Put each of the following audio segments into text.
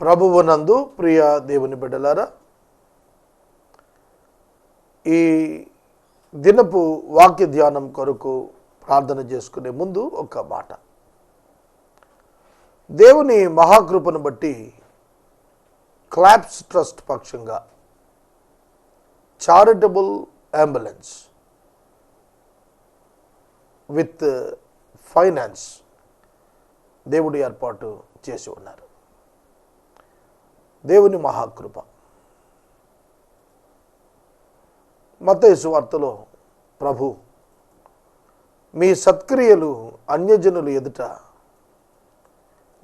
ప్రభువునందు ప్రియ దేవుని బిడ్డలారా ఈ దినపు వాక్య ధ్యానం కొరకు ప్రార్థన చేసుకునే ముందు ఒక మాట. దేవుని మహాకృపను బట్టి క్లాప్స్ ట్రస్ట్ పక్షంగా చారిటబుల్ అంబులెన్స్ విత్ ఫైనాన్స్ దేవుడు ఏర్పాటు చేసి ఉన్నారు. దేవుని మహాకృప. మతేసు వార్తలో ప్రభు మీ సత్క్రియలు అన్యజనులు ఎదుట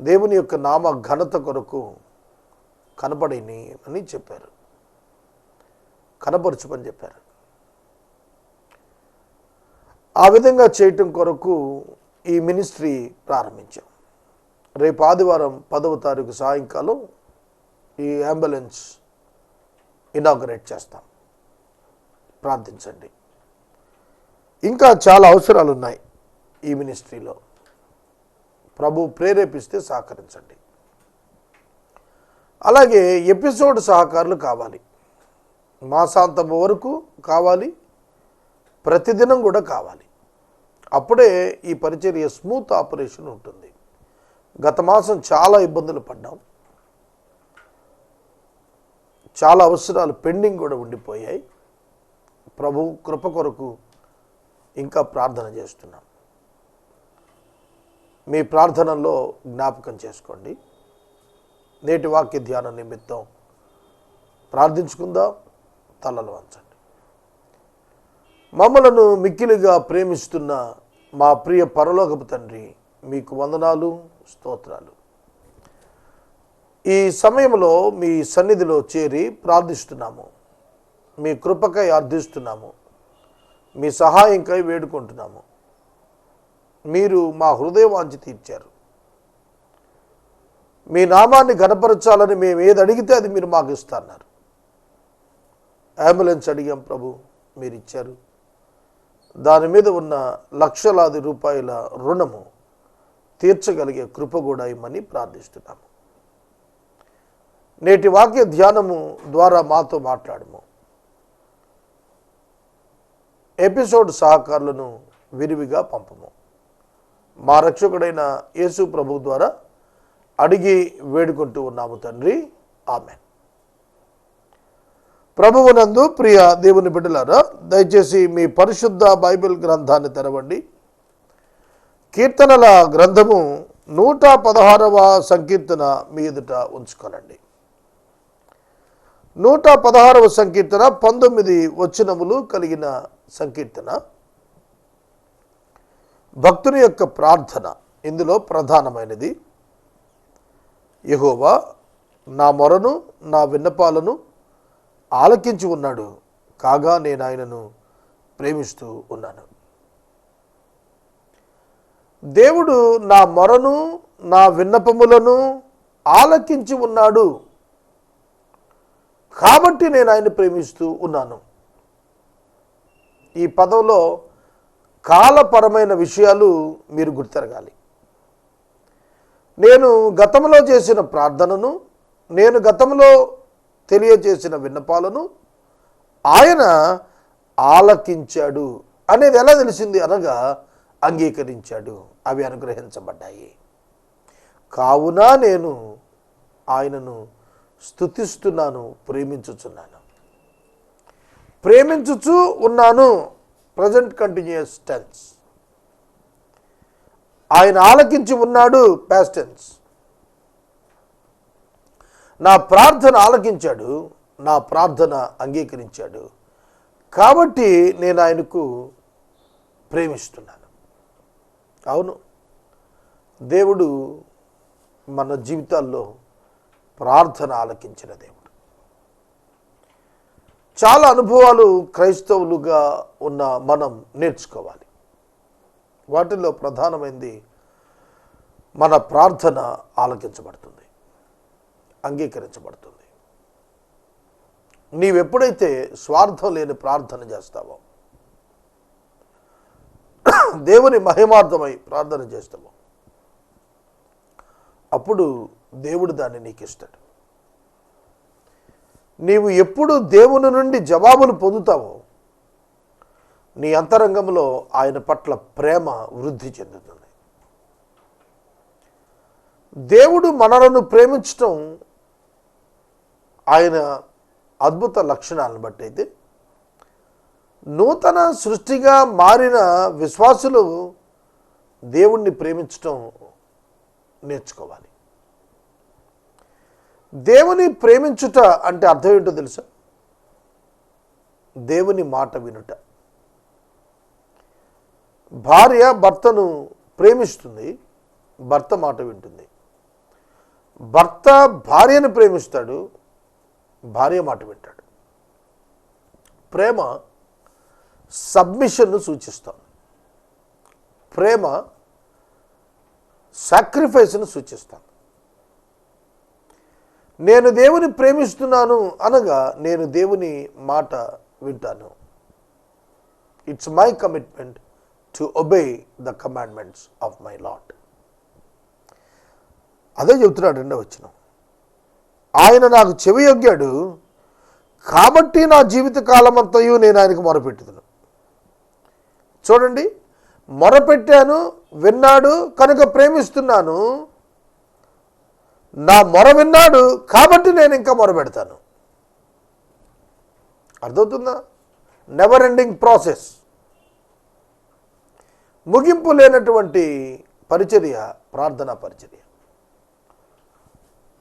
దేవుని యొక్క నామ ఘనత కొరకు కనపడిని అని చెప్పారు. కనపరచుమని చెప్పారు. ఆ విధంగా చేయటం కొరకు ఈ మినిస్ట్రీ ప్రారంభించాం. రేపు ఆదివారం పదవ తారీఖు సాయంకాలం ఈ అంబులెన్స్ ఇనాగరేట్ చేస్తాం. ప్రార్థించండి. ఇంకా చాలా అవసరాలు ఉన్నాయి ఈ మినిస్ట్రీలో ప్రభు ప్రేరేపిస్తే సహకరించండి. అలాగే ఎపిసోడ్ సహకారులు కావాలి. మాసాంతం వరకు కావాలి. ప్రతిదినం కూడా కావాలి. అప్పుడే ఈ పరిచర్య స్మూత్ ఆపరేషన్ ఉంటుంది. గత మాసం చాలా ఇబ్బందులు పడ్డాం. చాలా అవసరాలు పెండింగ్ కూడా ఉండిపోయాయి. ప్రభు కృప కొరకు ఇంకా ప్రార్థన చేస్తున్నాం. మీ ప్రార్థనల్లో జ్ఞాపకం చేసుకోండి. నేటి వాక్య ధ్యాన నిమిత్తం ప్రార్థించుకుందాం. తలలు వంచండి. మమ్మలను మిక్కిలిగా ప్రేమిస్తున్న మా ప్రియ పరలోకపు తండ్రి మీకు వందనాలు స్తోత్రాలు. ఈ సమయంలో మీ సన్నిధిలో చేరి ప్రార్థిస్తున్నాము. మీ కృపకై అర్థిస్తున్నాము మీ సహాయంకై వేడుకుంటున్నాము. మీరు మా హృదయవాంచి తీర్చారు. మీ నామాన్ని గనపరచాలని మేము ఏది అడిగితే అది మీరు మాకు ఇస్తున్నారు అంబులెన్స్ అడిగాం ప్రభు మీరు ఇచ్చారు దాని మీద ఉన్న లక్షలాది రూపాయల రుణము తీర్చగలిగే కృప కూడా ఇమ్మని ప్రార్థిస్తున్నాము. నేటి వాక్య ధ్యానము ద్వారా మాతో మాట్లాడము. ఎపిసోడ్ సహకారులను విరివిగా పంపము. మా రక్షకుడైన యేసు ప్రభు ద్వారా అడిగి వేడుకుంటూ ఉన్నాము తండ్రి. ఆమె ప్రభువునందు ప్రియ దేవుని బిడ్డలారా దయచేసి మీ పరిశుద్ధ బైబిల్ గ్రంథాన్ని తెరవండి. కీర్తనల గ్రంథము నూట పదహారవ సంకీర్తన మీ ఎదుట ఉంచుకోనండి. నూట పదహారవ సంకీర్తన పంతొమ్మిది వచనములు కలిగిన సంకీర్తన. భక్తుని యొక్క ప్రార్థన ఇందులో ప్రధానమైనది. యహోవా నా మొరను నా విన్నపాలను ఆలకించి ఉన్నాడు కాగా నేను ఆయనను ప్రేమిస్తూ ఉన్నాను. దేవుడు నా మొరను నా విన్నపములను ఆలకించి ఉన్నాడు. కాబట్టి నేను ఆయన ప్రేమిస్తూ ఉన్నాను. ఈ పదంలో కాలపరమైన విషయాలు మీరు గుర్తెరగాలి. నేను గతంలో చేసిన ప్రార్థనను నేను గతంలో తెలియజేసిన విన్నపాలను ఆయన ఆలకించాడు అనేది ఎలా తెలిసింది అనగా అంగీకరించాడు. అవి అనుగ్రహించబడ్డాయి. కావున నేను ఆయనను స్థుతిస్తున్నాను ప్రేమించుచున్నాను. ప్రేమించుచు ఉన్నాను ప్రజెంట్ కంటిన్యూస్ టెన్స్ ఆయన ఆలకించి ఉన్నాడు పాస్ట్ టెన్స్ నా ప్రార్థన ఆలకించాడు నా ప్రార్థన అంగీకరించాడు. కాబట్టి నేను ఆయనకు ప్రేమిస్తున్నాను. అవును దేవుడు మన జీవితాల్లో ప్రార్థన ఆలకించిన దేవుడు. చాలా అనుభవాలు క్రైస్తవులుగా ఉన్న మనం నేర్చుకోవాలి. వాటిల్లో ప్రధానమైనది మన ప్రార్థన ఆలకించబడుతుంది అంగీకరించబడుతుంది. నీవెప్పుడైతే స్వార్థం లేని ప్రార్థన చేస్తావో దేవుని మహిమార్థమై ప్రార్థన చేస్తావో అప్పుడు దేవుడు దాన్ని నీకు ఇస్తాడు నీవు ఎప్పుడు దేవుని నుండి జవాబులు పొందుతావో నీ అంతరంగంలో ఆయన పట్ల ప్రేమ వృద్ధి చెందుతుంది. దేవుడు మనలను ప్రేమించటం ఆయన అద్భుత లక్షణాలను బట్టి అయితే నూతన సృష్టిగా మారిన విశ్వాసులు దేవుణ్ణి ప్రేమించటం నేర్చుకోవాలి. దేవుని ప్రేమించుట అంటే అర్థం ఏంటో తెలుసా? దేవుని మాట వినుట. భార్య భర్తను ప్రేమిస్తుంది భర్త మాట వింటుంది. భర్త భార్యను ప్రేమిస్తాడు భార్య మాట వింటాడు. ప్రేమ సబ్మిషన్ను సూచిస్తాం ప్రేమ సాక్రిఫైస్ను సూచిస్తాను నేను దేవుని ప్రేమిస్తున్నాను అనగా నేను దేవుని మాట వింటాను. It's my commitment to obey the commandments of my lord అదే చెబుతున్నాడు రెండో వచ్చిన ఆయన నాకు చెవి యొగ్గాడు కాబట్టి నా జీవిత కాలమంతయు నేను ఆయనకు మొరపెట్టుదును. చూడండి మొరపెట్టాను విన్నాడు కనుక ప్రేమిస్తున్నాను నా మొర విన్నాడు కాబట్టి నేను ఇంకా మొరపెడతాను అర్థమవుతుందా? నెవర్ ఎండింగ్ ప్రాసెస్ ముగింపు లేనటువంటి పరిచర్య ప్రార్థనా పరిచర్య.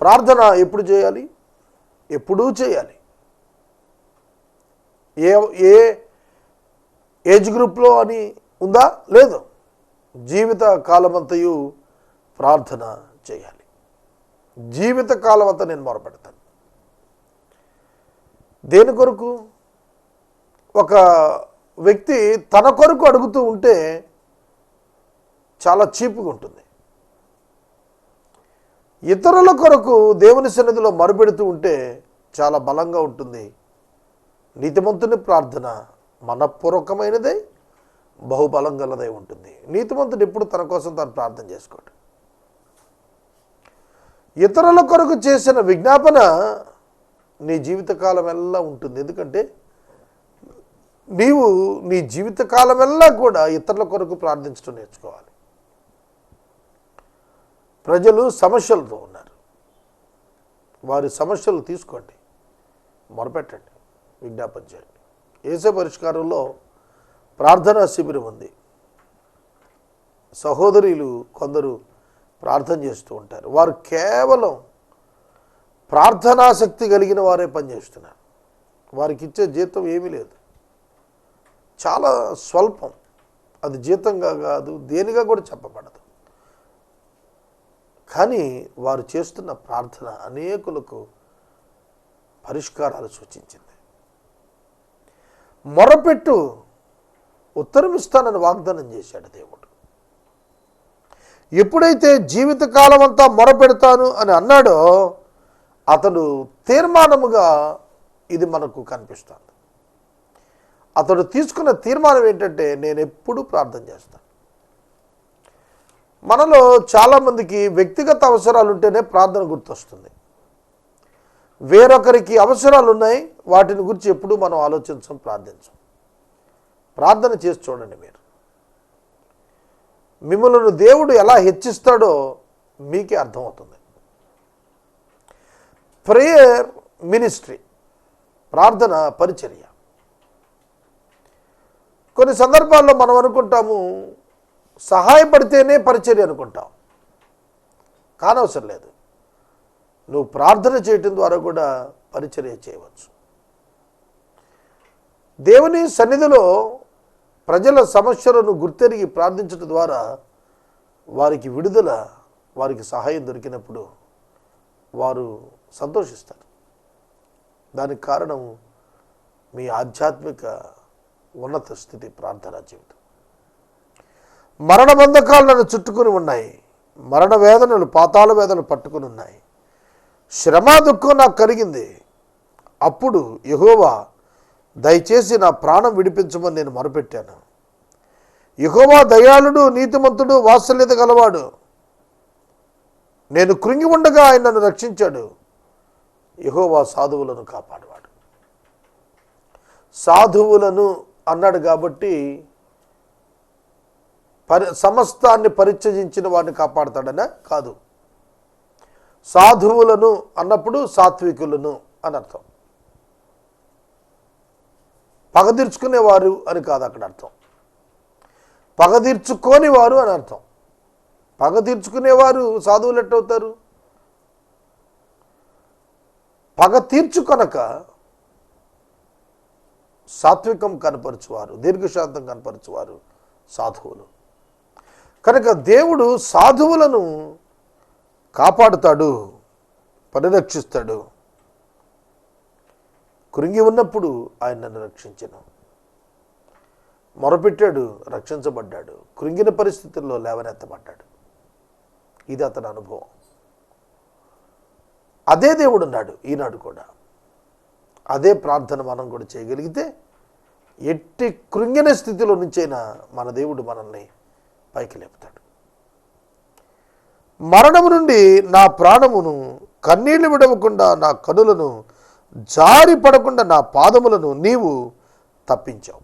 ప్రార్థన ఎప్పుడు చేయాలి? ఎప్పుడూ చేయాలి. ఏ ఏ ఏజ్ గ్రూప్లో అని ఉందా? లేదు. జీవిత కాలమంతయు ప్రార్థన చేయాలి. జీవిత కాలం అంతా నేను మొరపెడతాను. దేని కొరకు? ఒక వ్యక్తి తన కొరకు అడుగుతూ ఉంటే చాలా చీపుగా ఉంటుంది. ఇతరుల కొరకు దేవుని సన్నిధిలో మరుపెడుతూ ఉంటే చాలా బలంగా ఉంటుంది. నీతిమంతుని ప్రార్థన మనపూర్వకమైనదే బహుబలం గలదై ఉంటుంది. నీతిమంతుడు ఎప్పుడు తన కోసం తను ప్రార్థన చేసుకోడు. ఇతరుల కొరకు చేసిన విజ్ఞాపన నీ జీవితకాలమెల్లా ఉంటుంది. ఎందుకంటే నీవు నీ జీవితకాలమెల్లా కూడా ఇతరుల కొరకు ప్రార్థించడం నేర్చుకోవాలి. ప్రజలు సమస్యలతో ఉన్నారు. వారి సమస్యలు తీసుకోండి. మొరపెట్టండి. విజ్ఞాపన చేయండి. ఏసే పరిష్కారంలో ప్రార్థనా శిబిరం ఉంది. సహోదరులు కొందరు ప్రార్థన చేస్తూ ఉంటారు. వారు కేవలం ప్రార్థనాశక్తి కలిగిన వారే పనిచేస్తున్నారు వారికి ఇచ్చే జీతం ఏమీ లేదు. చాలా స్వల్పం. అది జీతంగా కాదు దేనిగా కూడా చెప్పబడదు. కానీ వారు చేస్తున్న ప్రార్థన అనేకులకు పరిష్కారాలు సూచించింది. మొరపెట్టు ఉత్తరం ఇస్తానని వాగ్దానం చేశాడు దేవుడు. ఎప్పుడైతే జీవితకాలం అంతా మొరపెడతాను అని అన్నాడో అతడు తీర్మానముగా ఇది మనకు కనిపిస్తుంది. అతడు తీసుకున్న తీర్మానం ఏంటంటే నేను ఎప్పుడూ ప్రార్థన చేస్తాను. మనలో చాలామందికి వ్యక్తిగత అవసరాలు ఉంటేనే ప్రార్థన గుర్తొస్తుంది. వేరొకరికి అవసరాలు ఉన్నాయి వాటిని గురించి ఎప్పుడూ మనం ఆలోచించం ప్రార్థించం. ప్రార్థన చేసి చూడండి మీరు. మిమ్మల్ని దేవుడు ఎలా హెచ్చిస్తాడో మీకే అర్థమవుతుంది. ప్రేయర్ మినిస్ట్రీ ప్రార్థన పరిచర్య. కొన్ని సందర్భాల్లో మనం అనుకుంటాము సహాయపడితేనే పరిచర్య అనుకుంటాం. కానవసరం లేదు. నువ్వు ప్రార్థన చేయటం ద్వారా కూడా పరిచర్య చేయవచ్చు. దేవుని సన్నిధిలో ప్రజల సమస్యలను గుర్తెరిగి ప్రార్థించడం ద్వారా వారికి విడుదల వారికి సహాయం దొరికినప్పుడు వారు సంతోషిస్తారు. దానికి కారణం మీ ఆధ్యాత్మిక ఉన్నత స్థితి ప్రార్థనా జీవితం. మరణ బంధకాలు నన్ను చుట్టుకుని ఉన్నాయి. మరణ వేదనలు పాతాళ వేదనలు పట్టుకుని ఉన్నాయి. శ్రమ దుఃఖం నాకు కలిగింది. అప్పుడు యహోవా దయచేసి నా ప్రాణం విడిపించమని నేను మొరపెట్టాను. యహోవా దయాళుడు నీతిమంతుడు వాత్సల్యత గలవాడు. నేను కృంగి ఉండగా ఆయన నన్ను రక్షించాడు. యహోవా సాధువులను కాపాడువాడు. సాధువులను అన్నాడు కాబట్టి పరి సమస్తాన్ని పరిత్యజించిన వాడిని కాపాడతాడనా? కాదు. సాధువులను అన్నప్పుడు సాత్వికులను అని అర్థం. పగ తీర్చుకునేవారు అని కాదు అక్కడ అర్థం. పగతీర్చుకోని వారు అని అర్థం. పగ తీర్చుకునేవారు సాధువులు ఎట్టవుతారు పగ తీర్చుకొనక సాత్వికం కనపరచువారు దీర్ఘశాంతం కనపరచువారు సాధువులు. కనుక దేవుడు సాధువులను కాపాడుతాడు పరిరక్షిస్తాడు. కృంగి ఉన్నప్పుడు ఆయన నన్ను రక్షించను. మొరపెట్టాడు రక్షించబడ్డాడు. కృంగిన పరిస్థితుల్లో లేవనెత్తబడ్డాడు. ఇది అతని అనుభవం. అదే దేవుడు ఉన్నాడు ఈనాడు కూడా. అదే ప్రార్థన మనం కూడా చేయగలిగితే ఎట్టి కృంగిన స్థితిలో నుంచైనా మన దేవుడు మనల్ని పైకి లేపుతాడు. మరణము నుండి నా ప్రాణమును కన్నీళ్ళు విడవకుండా నా కనులను జారి పడకుండా నా పాదములను నీవు తప్పించావు.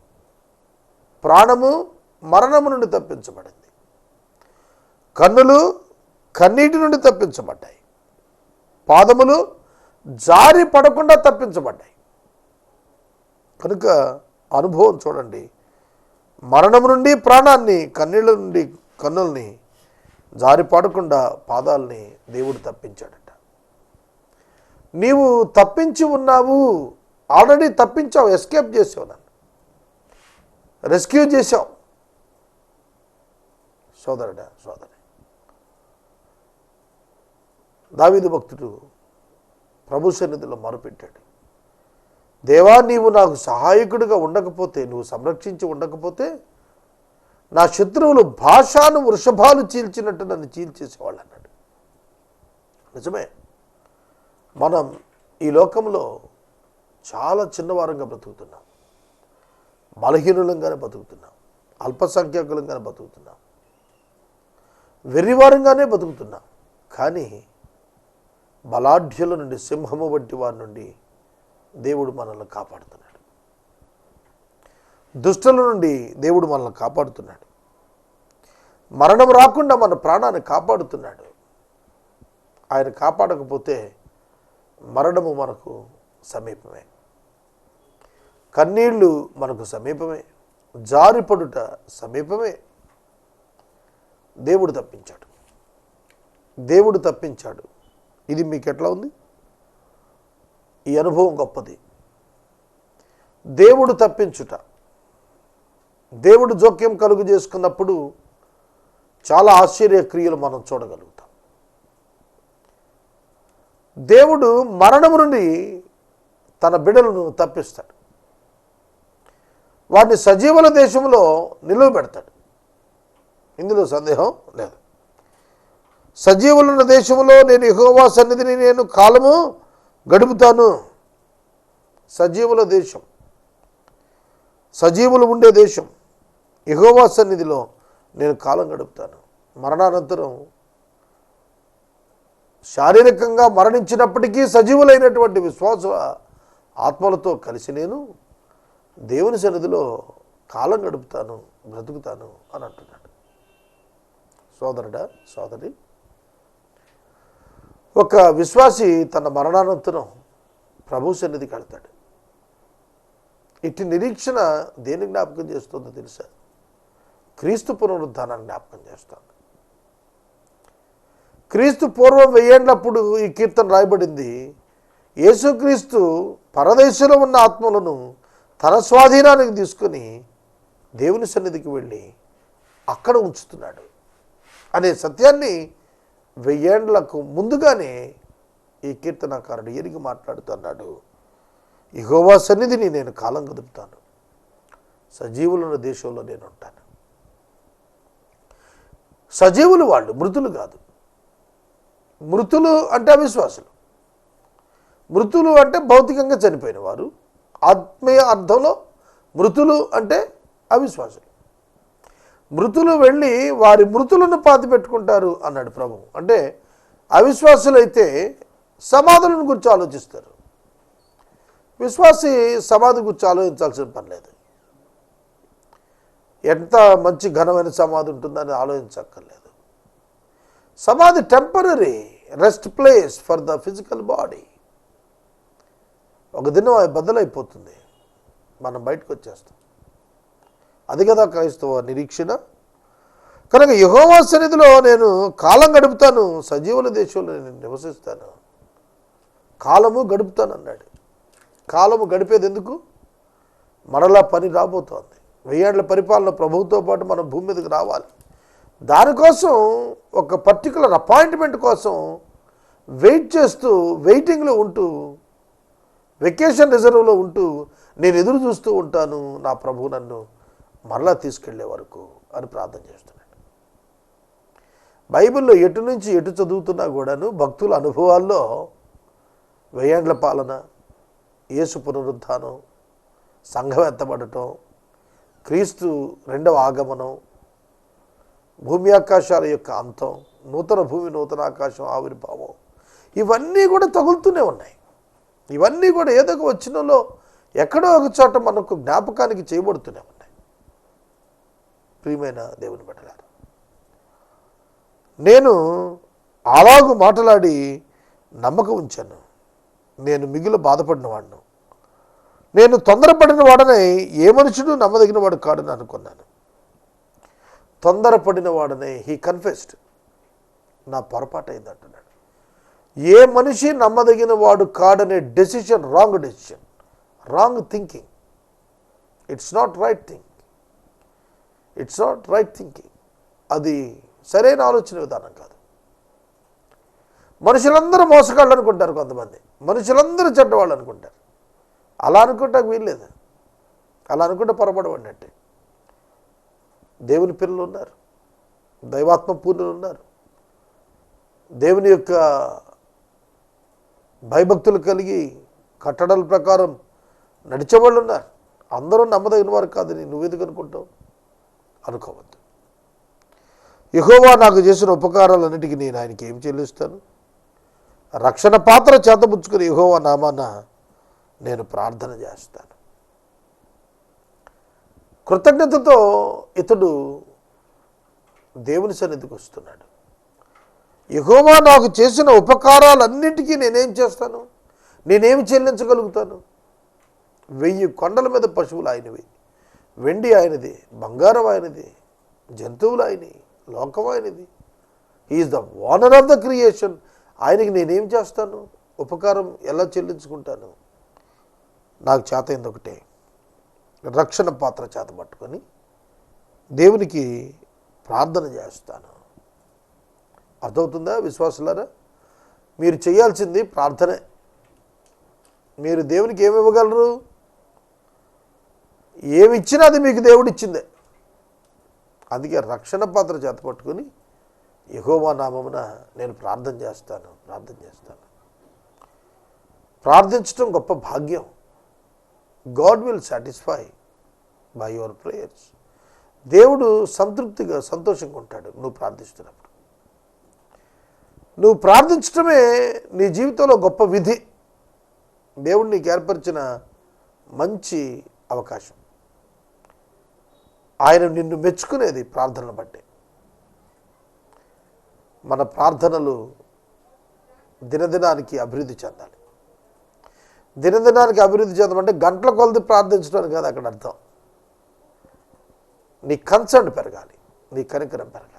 ప్రాణము మరణము నుండి తప్పించబడింది. కన్నులు కన్నీటి నుండి తప్పించబడ్డాయి. పాదములు జారి పడకుండా తప్పించబడ్డాయి. కనుక అనుభవం చూడండి. మరణము నుండి ప్రాణాన్ని కన్నీళ్ళ నుండి కన్నుల్ని జారి పడకుండా పాదాలని దేవుడు తప్పించాడు. నీవు తప్పించి ఉన్నావు. ఆల్రెడీ తప్పించావు ఎస్కేప్ చేసావు నన్ను. రెస్క్యూ చేసావు. సోదరుడా సోదరి. దావీదు భక్తుడు ప్రభు సన్నిధిలో మొరపెట్టాడు. దేవా నీవు నాకు సహాయకుడిగా ఉండకపోతే నువ్వు సంరక్షించి ఉండకపోతే నా శత్రువులు భాషను వృషభాలు చీల్చినట్టు నన్ను చీల్చేసేవాళ్ళు అన్నాడు. నిజమే? మనం ఈ లోకంలో చాలా చిన్నవారంగా బ్రతుకుతున్నాం. బలహీనులంగానే బతుకుతున్నాం అల్పసంఖ్యాకులంగానే బతుకుతున్నాం వెర్రివారంగానే బతుకుతున్నాం కానీ బలాఢ్యుల నుండి సింహము వంటి వారి నుండి దేవుడు మనల్ని కాపాడుతున్నాడు. దుష్టుల నుండి దేవుడు మనల్ని కాపాడుతున్నాడు. మరణం రాకుండా మన ప్రాణాన్ని కాపాడుతున్నాడు. ఆయన కాపాడకపోతే మరణము మనకు సమీపమే. కన్నీళ్ళు మనకు సమీపమే. జారిపడుట సమీపమే. దేవుడు తప్పించాడు. దేవుడు తప్పించాడు. ఇది మీకు ఎట్లా ఉంది? ఈ అనుభవం గొప్పది. దేవుడు తప్పించుట. దేవుడు జోక్యం కలుగు చేసుకున్నప్పుడు చాలా ఆశ్చర్య క్రియలు మనం చూడగలుగుతాం. దేవుడు మరణము నుండి తన బిడలను తప్పిస్తాడు. వాటిని సజీవుల దేశంలో నిలువ పెడతాడు. ఇందులో సందేహం లేదు. సజీవులున్న దేశంలో నేను యహోవా సన్నిధిని నేను కాలము గడుపుతాను. సజీవుల దేశం. సజీవులు ఉండే దేశం. యహోవా సన్నిధిలో నేను కాలం గడుపుతాను. మరణానంతరం శారీరకంగా మరణించినప్పటికీ సజీవులైనటువంటి విశ్వాస ఆత్మలతో కలిసి నేను దేవుని సన్నిధిలో కాలం గడుపుతాను బ్రతుకుతాను అని అంటున్నాడు. సోదరుడా సోదరి ఒక విశ్వాసి తన మరణానంతరం ప్రభు సన్నిధికి వెళ్తాడు. ఇట్టి నిరీక్షణ దేని జ్ఞాపకం చేస్తుందో తెలుసా? క్రీస్తు పునరుద్ధానాన్ని జ్ఞాపకం చేస్తాను. క్రీస్తు పూర్వం వెయ్యేళ్ళప్పుడు ఈ కీర్తన రాయబడింది. యేసుక్రీస్తు పరదేశంలో ఉన్న ఆత్మలను తన స్వాధీనానికి తీసుకొని దేవుని సన్నిధికి వెళ్ళి అక్కడ ఉంచుతున్నాడు అనే సత్యాన్ని వెయ్యేండ్లకు ముందుగానే ఈ కీర్తనకారుడు ఎరిగి మాట్లాడుతున్నాడు. ఇహోవా సన్నిధిని నేను కాలం గదుపుతాను సజీవులున్న దేశంలో నేను ఉంటాను. సజీవులు వాళ్ళు మృతులు కాదు. మృతులు అంటే అవిశ్వాసులు. మృతులు అంటే భౌతికంగా చనిపోయిన వారు. ఆత్మీయ అర్థంలో మృతులు అంటే అవిశ్వాసులు. మృతులు వెళ్ళి వారి మృతులను పాతి పెట్టుకుంటారు అన్నాడు ప్రభు అంటే అవిశ్వాసులైతే సమాధులను గురించి ఆలోచిస్తారు. విశ్వాసి సమాధి గురించి ఆలోచించాల్సిన పని లేదు. ఎంత మంచి ఘనమైన సమాధి ఉంటుందని ఆలోచించక్కర్లేదు. సమాధి temporary rest place for the physical body ఒక దినం అది బద్దలైపోతుంది. మనం బయటకు వచ్చేస్తాం. అది కదా క్రైస్తవ నిరీక్షణ. కనుక యహోవా సన్నిధిలో నేను కాలం గడుపుతాను సజీవుల దేశంలో నేను నివసిస్తాను. కాలము గడుపుతాను అన్నాడు. కాలము గడిపేది ఎందుకు? మరలా పని రాబోతోంది. వెయ్యేళ్ళ పరిపాలన ప్రభుత్వంతో పాటు మనం భూమి మీదకి రావాలి. దానికోసం ఒక పర్టికులర్ అపాయింట్మెంట్ కోసం వెయిట్ చేస్తూ వెయిటింగ్లో ఉంటూ వెకేషన్ రిజర్వ్లో ఉంటూ నేను ఎదురు చూస్తూ ఉంటాను నా ప్రభు నన్ను మరలా తీసుకెళ్ళే వరకు అని ప్రార్థన చేస్తున్నాడు. బైబిల్లో ఎటు నుంచి ఎటు చదువుతున్నా కూడాను భక్తుల అనుభవాల్లో వెయ్యేండ్ల పాలన యేసు పునరుద్ధానం సంఘం ఎత్తబడటం క్రీస్తు రెండవ ఆగమనం భూమి ఆకాశాల యొక్క అంతం నూతన భూమి నూతన ఆకాశం ఆవిర్భావం ఇవన్నీ కూడా తగులుతూనే ఉన్నాయి. ఇవన్నీ కూడా ఏదో ఒక వచ్చినలో ఎక్కడో ఒక చోట మనకు జ్ఞాపకానికి చేయబడుతూనే ఉన్నాయి. ప్రియమైన దేవుని బిడ్డలారా నేను అలాగు మాట్లాడి నమ్మకం ఉంచాను. నేను మిగిలి బాధపడిన వాడిను నేను తొందరపడిన వాడనై ఏ మనుషుడు నమ్మదగిన వాడు కాడని అనుకున్నాను. తొందరపడిన వాడనే హీ కన్ఫెస్డ్ నా పొరపాటు అయిందంటున్నాడు ఏ మనిషి నమ్మదగిన వాడు కాడనే decision wrong decision wrong thinking it's not right think it's not right thinking అది సరైన ఆలోచన విధానం కాదు. మనుషులందరూ మోసగాళ్ళు అనుకుంటారు కొంతమంది. మనుషులందరూ చెడ్డవాళ్ళు అనుకుంటారు. అలా అనుకుంటాకు వీల్లేదు. అలా అనుకుంటే పొరపడబడినట్టే దేవుని పిల్లలు ఉన్నారు. దైవాత్మ పూర్ణులు ఉన్నారు. దేవుని యొక్క భయభక్తులు కలిగి కట్టడల ప్రకారం నడిచేవాళ్ళు ఉన్నారు. అందరూ నమ్మదగిన వారు కాదని నువ్వెందుకు అనుకుంటావు? అనుకోవద్దు. యహోవా నాకు చేసిన ఉపకారాలన్నిటికీ నేను ఆయనకి ఏం చెల్లిస్తాను? రక్షణ పాత్ర చేతబుచ్చుకుని యహోవా నామాన నేను ప్రార్థన చేస్తాను. కృతజ్ఞతతో ఇతడు దేవుని సన్నిధికి వస్తున్నాడు. యహోవా నాకు చేసిన ఉపకారాలన్నింటికీ నేనేం చేస్తాను? నేనేమి చెల్లించగలుగుతాను? వెయ్యి కొండల మీద పశువులు ఆయనవి వెండి ఆయనది బంగారం ఆయనది జంతువులు ఆయనవి లోకం ఆయనది. Is the owner of the creation ఆయనకి నేనేం చేస్తాను? ఉపకారం ఎలా చెల్లించుకుంటాను? నాకు చేత ఒకటే రక్షణ పాత్ర చేత పట్టుకొని దేవునికి ప్రార్థన చేస్తాను. అర్థమవుతుందా విశ్వాసులారా? మీరు చేయాల్సింది ప్రార్థనే. మీరు దేవునికి ఏమి ఇవ్వగలరు? ఏమి ఇచ్చినా అది మీకు దేవుడిచ్చిందే. అందుకే రక్షణ పాత్ర చేత పట్టుకొని యహోవా నామమున నేను ప్రార్థన చేస్తాను ప్రార్థన చేస్తాను. ప్రార్థించడం గొప్ప భాగ్యం. God will satisfy by your prayers దేవుడు సంతృప్తిగా సంతోషంగా ఉంటాడు నువ్వు ప్రార్థిస్తున్నప్పుడు. నువ్వు ప్రార్థించడమే నీ జీవితంలో గొప్ప విధి. దేవుడు నీకు ఏర్పరిచిన మంచి అవకాశం. ఆయన నిన్ను మెచ్చుకునేది ప్రార్థనలు బట్టి. మన ప్రార్థనలు దినదినానికి అభివృద్ధి చెందాలి. దినదినానికి అభివృద్ధి చెందమంటే గంటల కొలది ప్రార్థించడానికి కాదు అక్కడ అర్థం. నీ కన్సర్న్ పెరగాలి నీ కనికరం పెరగాలి.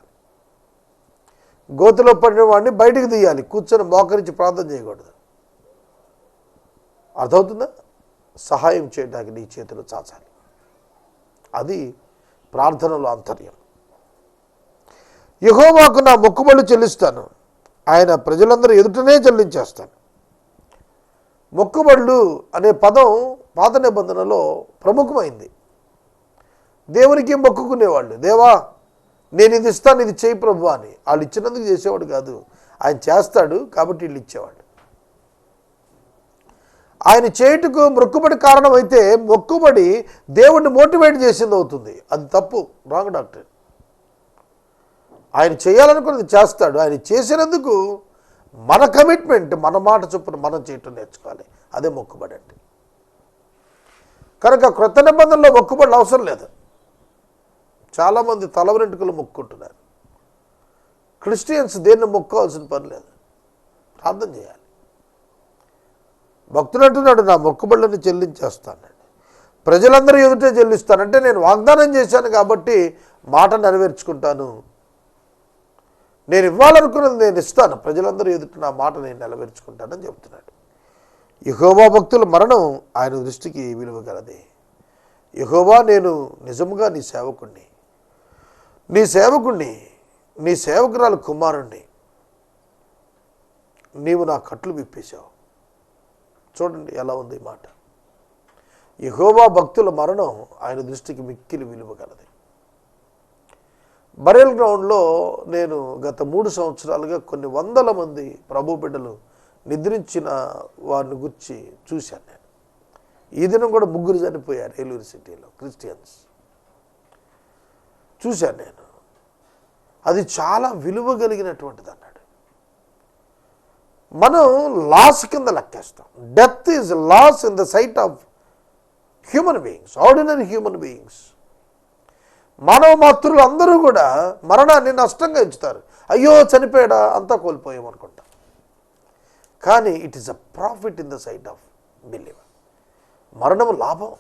గోతిలో పడిన వాడిని బయటికి తీయాలి కూర్చొని మోకరించి ప్రార్థన చేయకూడదు. అర్థమవుతుందా? సహాయం చేయడానికి నీ చేతులు చాచాలి. అది ప్రార్థనలో అంతర్యం. యహోవాకు నా మొక్కుబళ్ళు చెల్లిస్తాను. ఆయన ప్రజలందరూ ఎదుటనే చెల్లించేస్తాను. మొక్కుబడులు అనే పదం పాత నిబంధనలో ప్రముఖమైంది. దేవునికి మొక్కుకునేవాళ్ళు దేవా నేను ఇది ఇస్తాను ఇది చేయి ప్రభు అని. వాళ్ళు ఇచ్చినందుకు చేసేవాడు కాదు. ఆయన చేస్తాడు కాబట్టి వీళ్ళు ఇచ్చేవాడు ఆయన చేయుటకు మొక్కుబడి కారణమైతే మొక్కుబడి దేవుణ్ణి మోటివేట్ చేసింది అవుతుంది. అది తప్పు రాంగ్ డాక్టర్. ఆయన చేయాలనుకున్నది చేస్తాడు. ఆయన చేసినందుకు మన కమిట్మెంట్ మన మాట చొప్పున మనం చేయటం నేర్చుకోవాలి. అదే మొక్కుబడి అంటే కనుక క్రొత్త నిబంధనలో మొక్కుబడులు అవసరం లేదు. చాలామంది తల వెంట్రుకలు మొక్కుంటున్నారు. క్రిస్టియన్స్ దేన్ని మొక్కోవాల్సిన పని లేదు. ప్రార్థన చేయాలి. భక్తుడు అంటున్నాడు నా మొక్కుబడులను చెల్లించేస్తానండి. ప్రజలందరూ ఎదుటే చెల్లిస్తానంటే నేను వాగ్దానం చేశాను కాబట్టి మాట నెరవేర్చుకుంటాను. నేను ఇవ్వాలనుకున్నది నేను ఇస్తాను. ప్రజలందరూ ఎదుట నా మాట నేను నెరవేర్చుకుంటానని చెబుతున్నాడు. యహోవా భక్తుల మరణం ఆయన దృష్టికి విలువ గలదే యహోవా నేను నిజముగా నీ సేవకుణ్ణి. నీ సేవకుణ్ణి నీ సేవకురాలు కుమారుణ్ణి. నీవు నా కట్లు విప్పేశావు. చూడండి ఎలా ఉంది ఈ మాట. యహోవా భక్తుల మరణం ఆయన దృష్టికి మిక్కిలి విలువ గలది బరేల్ గ్రౌండ్లో నేను గత మూడు సంవత్సరాలుగా కొన్ని వందల మంది ప్రభు బిడ్డలు నిద్రించిన వారిని గురించి చూశాను నేను. ఈ దినం కూడా ముగ్గురు చనిపోయారు ఏలూరు సిటీలో క్రిస్టియన్స్. చూశాను నేను. అది చాలా విలువ కలిగినటువంటిది అన్నాడు. మనం లాస్ కింద లెక్కేస్తాం. Death is loss in the sight of human beings ordinary human beings. మానవ మాతృలు అందరూ కూడా మరణాన్ని నష్టంగా ఎంచుతారు. అయ్యో చనిపోయాడా అంతా కోల్పోయామనుకుంటా. కానీ it is a profit in the sight of believer మరణం లాభం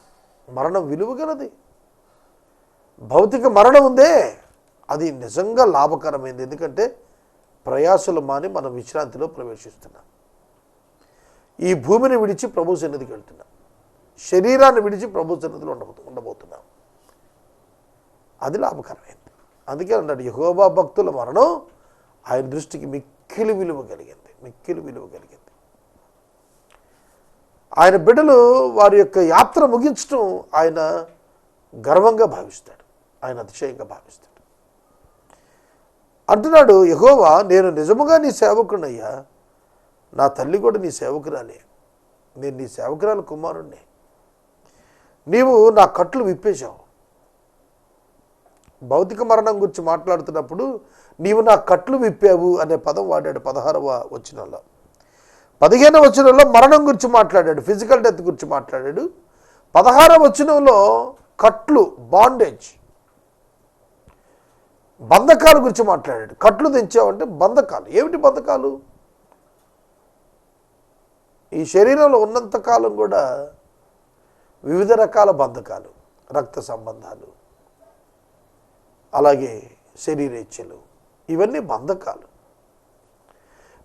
మరణం విలువ గలది. భౌతిక మరణం ఉందే అది నిజంగా లాభకరమైంది. ఎందుకంటే ప్రయాసలు మాని మనం విశ్రాంతిలో ప్రవేశిస్తున్నాం. ఈ భూమిని విడిచి ప్రభు సన్నిధికి వెళ్తున్నాం. శరీరాన్ని విడిచి ప్రభు సన్నిధిలో ఉండబో ఉండబోతున్నాం. అది లాభకరమైంది. అందుకే అన్నాడు యహోబా భక్తుల మరణం ఆయన దృష్టికి మిక్కిలి విలువ కలిగింది మిక్కిలి విలువ కలిగింది. ఆయన బిడ్డలు వారి యొక్క యాత్ర ముగించడం ఆయన గర్వంగా భావిస్తాడు ఆయన అతిశయంగా భావిస్తాడు. అంటున్నాడు యహోవా నేను నిజముగా నీ సేవకునయ్యా నా తల్లి కూడా నీ సేవకురాలే నేను నీ సేవకురాలు కుమారుణ్ణి. నీవు నా కట్లు విప్పేశావు భౌతిక మరణం గురించి మాట్లాడుతున్నప్పుడు నీవు నా కట్లు విప్పావు అనే పదం వాడాడు పదహారవ వచనంలో. పదిహేనవ వచనంలో మరణం గురించి మాట్లాడాడు ఫిజికల్ డెత్ గురించి మాట్లాడాడు. పదహారవ వచనంలో కట్లు బాండేజ్ బంధకాల గురించి మాట్లాడాడు. కట్లు తెంచావంటే బంధకాలు. ఏమిటి బంధకాలు? ఈ శరీరంలో ఉన్నంత కాలం కూడా వివిధ రకాల బంధకాలు రక్త సంబంధాలు అలాగే శరీరేచ్ఛలు ఇవన్నీ బంధకాలు.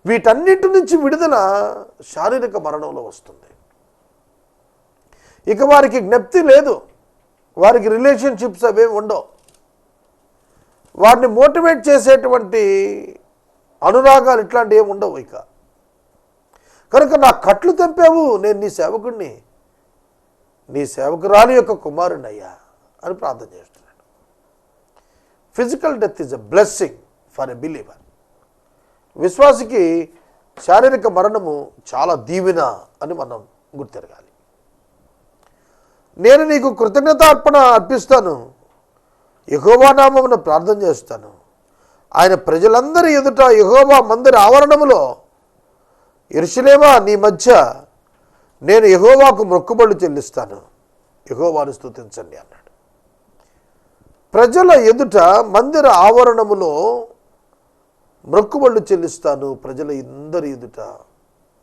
వీటన్నిటి నుంచి విడుదల శారీరక మరణంలో వస్తుంది. ఇక వారికి జ్ఞప్తి లేదు. వారికి రిలేషన్షిప్స్ అవేమి ఉండవు. వారిని మోటివేట్ చేసేటువంటి అనురాగాలు ఇట్లాంటివి ఏమి ఉండవు ఇక. కనుక నా కట్లు తెంపావు నేను నీ సేవకుడిని నీ సేవకురాలి యొక్క కుమారుణ్ణయ్యా అని ప్రార్థన చేస్తున్నాడు physical death is a blessing for a believer విశ్వాసికి శారీరక మరణము చాలా దీవెన అని మనం గుర్తెరగాలి. నేను నీకు కృతజ్ఞత అర్పణ అర్పిస్తాను యహోవానామమును ప్రార్థన చేస్తాను. ఆయన ప్రజలందరి ఎదుట యహోవా మందిర ఆవరణములో ఇరుషులేమా నీ మధ్య నేను యహోవాకు మొక్కుబళ్ళు చెల్లిస్తాను. యహోవాను స్థుతించండి అన్నాడు. ప్రజల ఎదుట మందిర ఆవరణములో మొక్కుబళ్ళు చెల్లిస్తాను. ప్రజల అందరి ఎదుట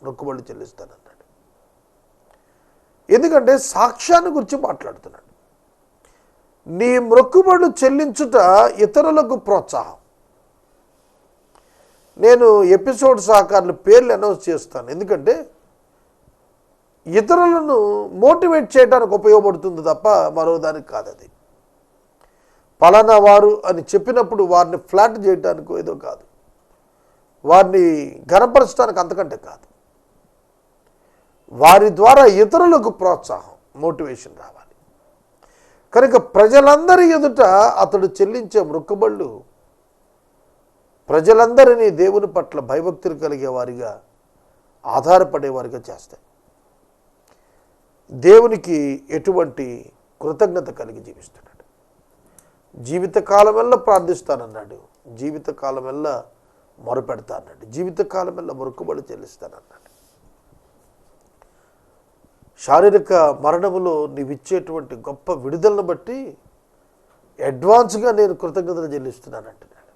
మొక్కుబళ్ళు చెల్లిస్తాను అన్నాడు ఎందుకంటే సాక్ష్యాన్ని గురించి మాట్లాడుతున్నాడు. నీ మొక్కుబడు చెల్లించుట ఇతరులకు ప్రోత్సాహం. నేను ఎపిసోడ్ సహకారుల పేర్లు అనౌన్స్ చేస్తాను. ఎందుకంటే ఇతరులను మోటివేట్ చేయడానికి ఉపయోగపడుతుంది తప్ప మరో దానికి కాదు అది. పలానా వారు అని చెప్పినప్పుడు వారిని ఫ్లాట్ చేయడానికో ఏదో కాదు. వారిని ఘనపరచడానికి అంతకంటే కాదు. వారి ద్వారా ఇతరులకు ప్రోత్సాహం మోటివేషన్ రావాలి. కనుక ప్రజలందరి ఎదుట అతడు చెల్లించే మృక్కుబళ్ళు ప్రజలందరినీ దేవుని పట్ల భయభక్తులు కలిగే వారిగా ఆధారపడేవారిగా చేస్తాయి. దేవునికి ఎటువంటి కృతజ్ఞత కలిగి జీవిస్తున్నాడు. జీవితకాలమెల్లా ప్రార్థిస్తానన్నాడు. జీవితకాలమెల్లా మొరపెడతా అన్నాడు జీవితకాలమెల్లా మొరుకుబడి చెల్లిస్తానన్నాడు. శారీరక మరణములో నీవిచ్చేటువంటి గొప్ప విడుదలను బట్టి అడ్వాన్స్గా నేను కృతజ్ఞతలు చెల్లిస్తున్నాను అంటున్నాడు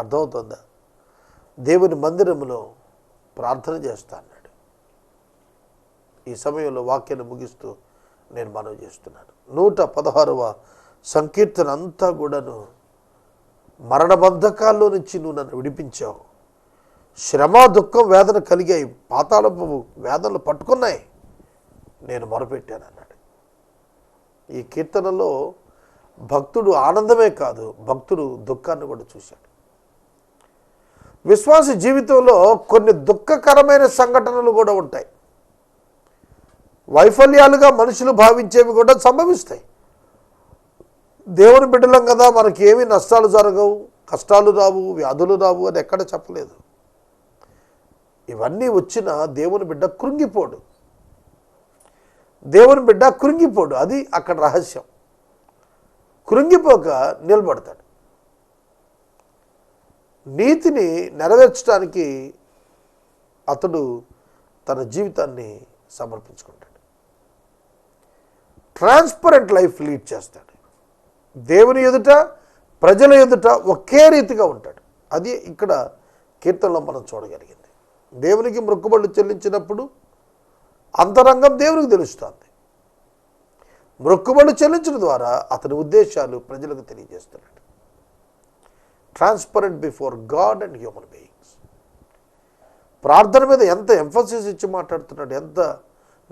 అర్థమవుతుందా? దేవుని మందిరములో ప్రార్థన చేస్తా అన్నాడు ఈ సమయంలో వాక్యాన్ని ముగిస్తూ నేను మనవి చేస్తున్నాను. నూట పదహారవ సంకీర్తన అంతా కూడాను మరణ బంధకాల్లో నుంచి నువ్వు నన్ను విడిపించావు. శ్రమ దుఃఖం వేదన కలిగాయి. పాతాళపు వేదనలు పట్టుకున్నాయి. నేను మొరపెట్టాను అన్నాడు. ఈ కీర్తనలో భక్తుడు ఆనందమే కాదు భక్తుడు దుఃఖాన్ని కూడా చూశాడు. విశ్వాస జీవితంలో కొన్ని దుఃఖకరమైన సంఘటనలు కూడా ఉంటాయి. వైఫల్యాలుగా మనుషులు భావించేవి కూడా సంభవిస్తాయి. దేవుని బిడ్డలం కదా మనకి ఏమి నష్టాలు జరగవు కష్టాలు రావు వ్యాధులు రావు అని ఎక్కడ చెప్పలేదు. ఇవన్నీ వచ్చిన దేవుని బిడ్డ కృంగిపోడు. దేవుని బిడ్డ కృంగిపోడు. అది అక్కడ రహస్యం. కృంగిపోక నిలబడతాడు. నీతిని నెరవేర్చడానికి అతడు తన జీవితాన్ని సమర్పించుకుంటాడు. ట్రాన్స్పరెంట్ లైఫ్ లీడ్ చేస్తాడు. దేవుని ఎదుట ప్రజల ఎదుట ఒకే రీతిగా ఉంటాడు. అది ఇక్కడ కీర్తనలో మనం చూడగలిగింది. దేవునికి మొక్కుబళ్ళు చెల్లించినప్పుడు అంతరంగం దేవునికి తెలుస్తుంది. మొక్కుబళ్ళు చెల్లించడం ద్వారా అతని ఉద్దేశాలు ప్రజలకు తెలియజేస్తున్నాడు. Transparent before God and human beings ప్రార్థన మీద ఎంత ఎంఫోసిస్ ఇచ్చి మాట్లాడుతున్నాడు ఎంత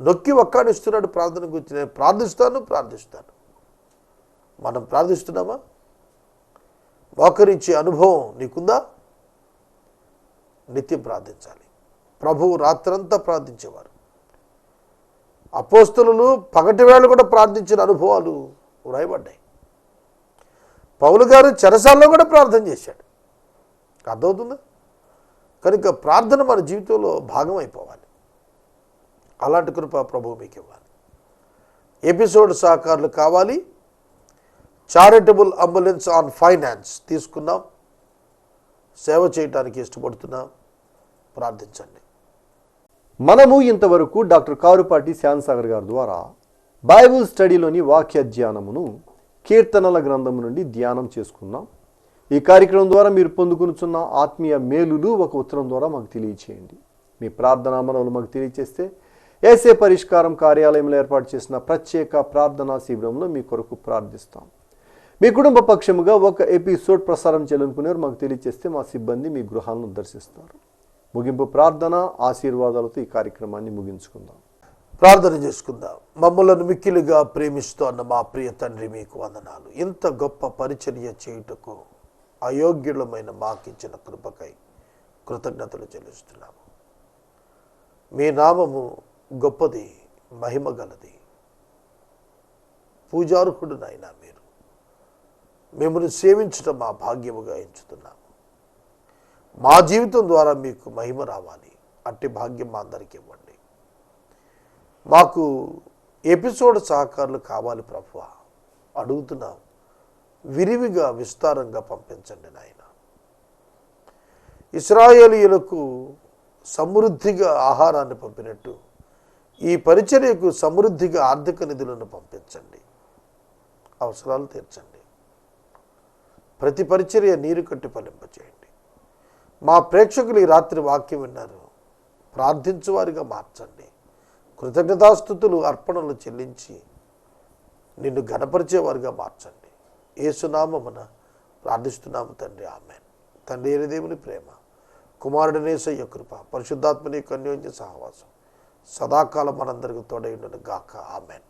నొక్కి ఒక్కాడిస్తున్నాడు ప్రార్థన గురించి. నేను ప్రార్థిస్తాను ప్రార్థిస్తాను. మనం ప్రార్థిస్తున్నామా? మోకరించే అనుభవం నీకుందా? నిత్యం ప్రార్థించాలి. ప్రభువు రాత్రంతా ప్రార్థించేవారు. అపోస్తులు పగటి వేళ కూడా ప్రార్థించిన అనుభవాలు వ్రాయబడ్డాయి. పౌలు గారు చెరసాల్లో కూడా ప్రార్థన చేశాడు. అర్థమవుతుందా? కనుక ప్రార్థన మన జీవితంలో భాగం అయిపోవాలి అలాంటి కృప ప్రభువు మీకు ఇవ్వాలి ఎపిసోడ్ సహకారులు కావాలి. చారిటబుల్ అంబులెన్స్ ఆన్ ఫైనాన్స్ తీసుకున్నాం. సేవ చేయటానికి ఇష్టపడుతున్నాం. ప్రార్థించండి. మనము ఇంతవరకు డాక్టర్ కారుపాటి శ్యాన్సాగర్ గారి ద్వారా బైబుల్ స్టడీలోని వాక్య ధ్యానమును కీర్తనల గ్రంథము నుండి ధ్యానం చేసుకున్నాం. ఈ కార్యక్రమం ద్వారా మీరు పొందుకునుచున్న ఆత్మీయ మేలులు ఒక ఉత్తరం ద్వారా మాకు తెలియచేయండి. మీ ప్రార్థనా మనవులు మాకు తెలియచేస్తే ఏసే పరిష్కారం కార్యాలయంలో ఏర్పాటు చేసిన ప్రత్యేక ప్రార్థనా శిబిరంలో మీ కొరకు ప్రార్థిస్తాం. మీ కుటుంబ పక్షముగా ఒక ఎపిసోడ్ ప్రసారం చేయాలనుకునేవారు మాకు తెలియచేస్తే మా సిబ్బంది మీ గృహాలను దర్శిస్తారు. ముగింపు ప్రార్థన ఆశీర్వాదాలతో ఈ కార్యక్రమాన్ని ముగించుకుందాం. ప్రార్థన చేసుకుందాం. మమ్మలను మిక్కిలిగా ప్రేమిస్తోన్న మా ప్రియ తండ్రి మీకు వందనాలు. ఇంత గొప్ప పరిచర్య చేయుటకు అయోగ్యులమైన మాకిచ్చిన కృపకై కృతజ్ఞతలు చెల్లిస్తున్నాము. మీ నామము గొప్పది మహిమగలది పూజార్హుడు నాయన మీరు. మిమ్మల్ని సేవించటం మా భాగ్యముగా ఎంచుతున్నాము మా జీవితం ద్వారా మీకు మహిమ రావాలి. అట్టి భాగ్యం మా అందరికీ ఇవ్వండి. మాకు ఎపిసోడ్ సహకారులు కావాలి ప్రభు అడుగుతున్నాం. విరివిగా విస్తారంగా పంపించండి నాయన. ఇస్రాయేలీయులకు సమృద్ధిగా ఆహారాన్ని పంపినట్టు ఈ పరిచర్యకు సమృద్ధిగా ఆర్థిక నిధులను పంపించండి. అవసరాలు తీర్చండి. ప్రతి పరిచర్య నీరు కట్టి ఫలింపచేయండి మా ప్రేక్షకులు ఈ రాత్రి వాక్యం విన్నారు. ప్రార్థించువారిగా మార్చండి. కృతజ్ఞతాస్థుతులు అర్పణలు చెల్లించి నిన్ను గణపరిచేవారుగా మార్చండి. ఏసునామమున ప్రార్థిస్తున్నాము తండ్రి. ఆమె తండ్రి అయిన దేవుని ప్రేమ కుమారుడనేసయ్య కృప పరిశుద్ధాత్మని కన్యోన్య సహవాసం సదాకాలం మనందరికీ తోడైండును గాక ఆమెన్.